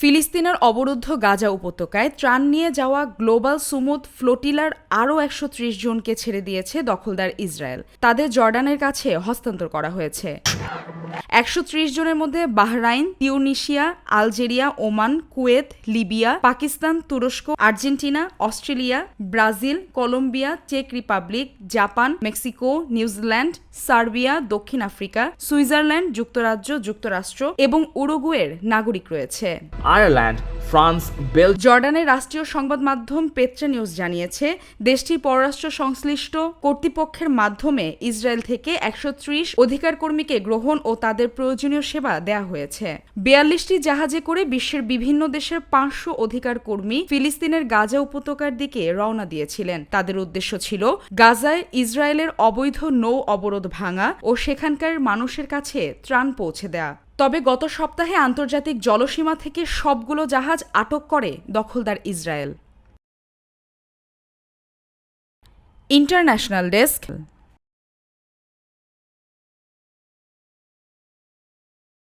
ফিলিস্তিনের অবরুদ্ধ গাজা উপত্যকায় ত্রাণ নিয়ে যাওয়া গ্লোবাল সুমুদ ফ্লোটিলার আরও একশো ত্রিশ জনকে ছেড়ে দিয়েছে দখলদার ইসরায়েল। তাদের জর্ডানের কাছে হস্তান্তর করা হয়েছে। একশো ত্রিশ জনের মধ্যে Bahrain Tunisia Algeria Oman Kuwait Libya Pakistan তুরস্ক Argentina Australia Brazil Colombia check Republic Japan Mexico New Zealand Serbia দক্ষিণ আফ্রিকা সুইজারল্যান্ড যুক্তরাজ্য যুক্তরাষ্ট্র এবং উরুগুয়ের নাগরিক রয়েছে। আয়ারল্যান্ড ফ্রান্স বেল জর্ডানের রাষ্ট্রীয় সংবাদ মাধ্যম পেট্রা নিউজ জানিয়েছে দেশটির পররাষ্ট্র সংশ্লিষ্ট কর্তৃপক্ষের মাধ্যমে ইসরায়েল থেকে একশো ত্রিশ অধিকার কর্মীকে গ্রহণ ও তাদের প্রয়োজনীয় সেবা দেয়া হয়েছে। বিয়াল্লিশটি জাহাজে করে বিশ্বের বিভিন্ন দেশের পাঁচশো অধিকার কর্মী ফিলিস্তিনের গাজা উপত্যকার দিকে রওনা দিয়েছিলেন। তাদের উদ্দেশ্য ছিল গাজায় ইসরায়েলের অবৈধ নৌ অবরোধ ভাঙা ও সেখানকার মানুষের কাছে ত্রাণ পৌঁছে দেয়া। তবে গত সপ্তাহে আন্তর্জাতিক জলসীমা থেকে সবগুলো জাহাজ আটক করে দখলদার ইসরায়েল। International desk